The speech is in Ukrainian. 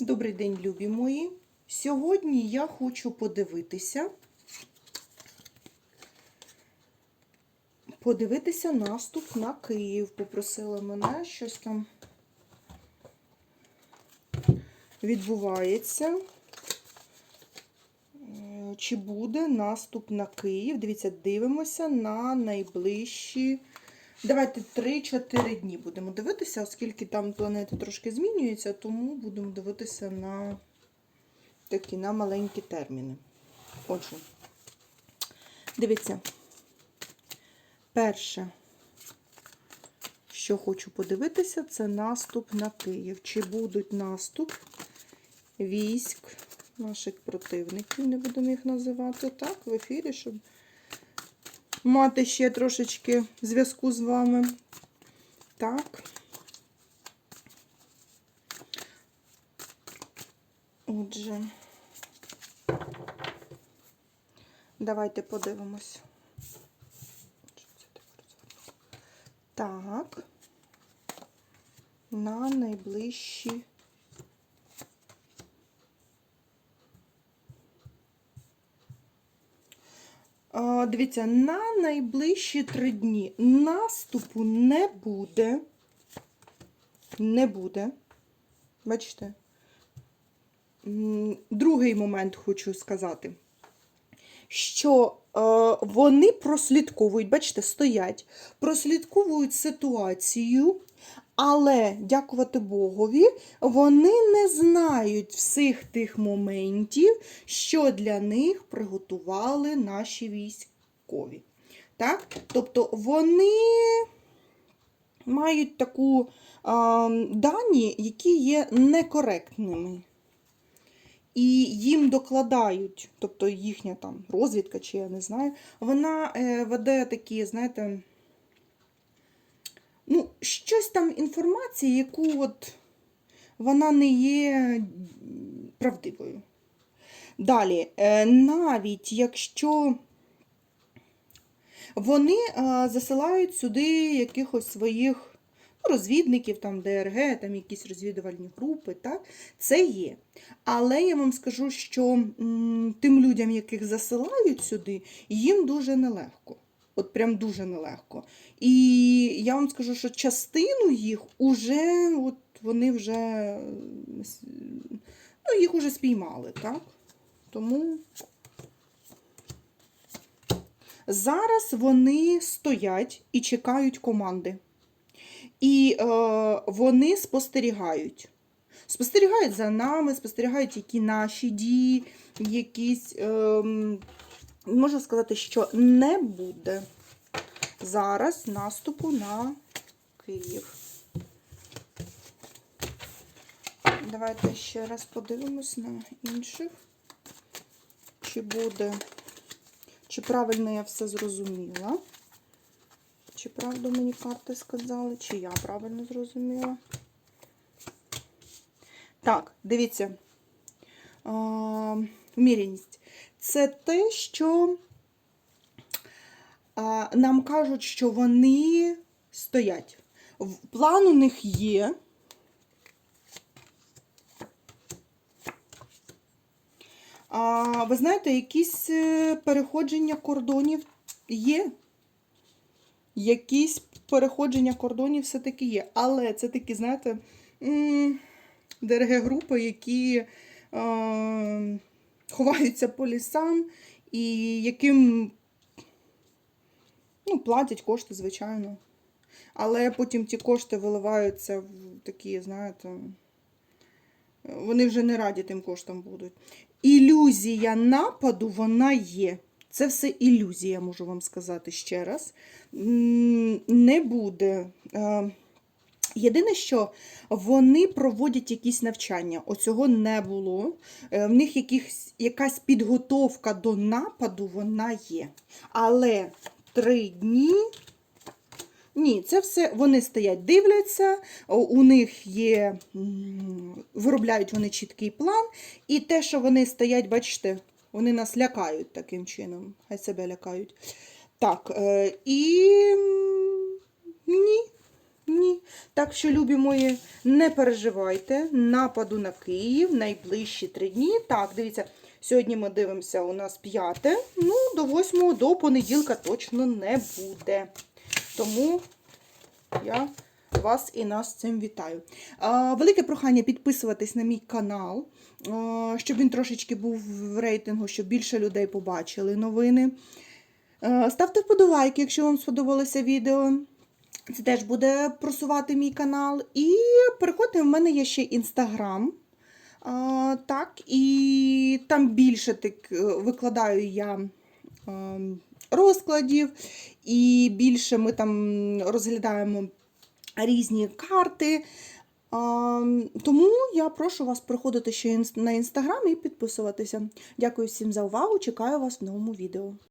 Добрий день, любі мої. Сьогодні я хочу подивитися. Подивитися наступ на Київ. Попросили мене щось там відбувається. Чи буде наступ на Київ? Дивіться, дивимося на найближчі. Давайте 3-4 дні будемо дивитися, оскільки там планети трошки змінюються, тому будемо дивитися на такі на маленькі терміни. Отже, дивіться, перше, що хочу подивитися, це наступ на Київ. Чи будуть наступ військ наших противників, не будемо їх називати так, в ефірі, щоб мати ще трошечки зв'язку з вами. Так. Отже, давайте подивимось. Так. На найближчі. Дивіться, на найближчі три дні наступу не буде. Не буде. Бачите? Другий момент хочу сказати, що е, вони прослідковують, бачите, стоять, прослідковують ситуацію, але, дякувати Богові, вони не знають всіх тих моментів, що для них приготували наші військові. Так? Тобто вони мають таку а, дані, які є некоректними. І їм докладають, тобто їхня там розвідка, чи я не знаю, вона е, веде такі, знаєте, ну, щось там інформації, яку от вона не є правдивою. Далі, е, навіть якщо вони е, засилають сюди якихось своїх ну, розвідників, там ДРГ, там якісь розвідувальні групи, так, це є. Але я вам скажу, що тим людям, яких засилають сюди, їм дуже нелегко. От прям дуже нелегко. І я вам скажу, що частину їх уже, от вони вже е, ну, їх уже спіймали, так? Тому зараз вони стоять і чекають команди. І е, вони спостерігають. Спостерігають за нами, спостерігають, які наші дії, якісь. ем, можна сказати, що не буде зараз наступу на Київ. Давайте ще раз подивимось на інших. Чи буде, чи правильно я все зрозуміла? Чи правду мені карти сказали, чи я правильно зрозуміла? Так, дивіться. А, вміряність. Це те, що нам кажуть, що вони стоять. План у них є. А, ви знаєте, якісь е, переходження кордонів є. Якісь переходження кордонів все-таки є. Але це такі, знаєте, ДРГ-групи, які е, ховаються по лісам і яким ну, платять кошти, звичайно. Але потім ті кошти виливаються в такі, знаєте, вони вже не раді тим коштам будуть. Ілюзія нападу, вона є. Це все ілюзія, можу вам сказати ще раз. Не буде. Єдине, що вони проводять якісь навчання. Оцього не було. Е, В них якихось, якась підготовка до нападу вона є. Але три дні. Ні, це все вони стоять, дивляться, у них є, виробляють вони чіткий план, і те, що вони стоять, бачите, вони нас лякають таким чином, хай себе лякають. Так, е, і Ні. Так що, любі мої, не переживайте. Нападу на Київ найближчі три дні. Так, дивіться, сьогодні ми дивимося, у нас п'яте. Ну, до восьмого, до понеділка точно не буде. Тому я вас і нас цим вітаю. Велике прохання підписуватись на мій канал, щоб він трошечки був в рейтингу, щоб більше людей побачили новини. Ставте вподобайки, якщо вам сподобалося відео. Це теж буде просувати мій канал. І переходьте, в мене є ще інстаграм. Так, і там більше так, е, викладаю я е, розкладів, і більше ми там розглядаємо різні карти. Тому я прошу вас приходити ще на інстаграм і підписуватися. Дякую всім за увагу. Чекаю вас в новому відео.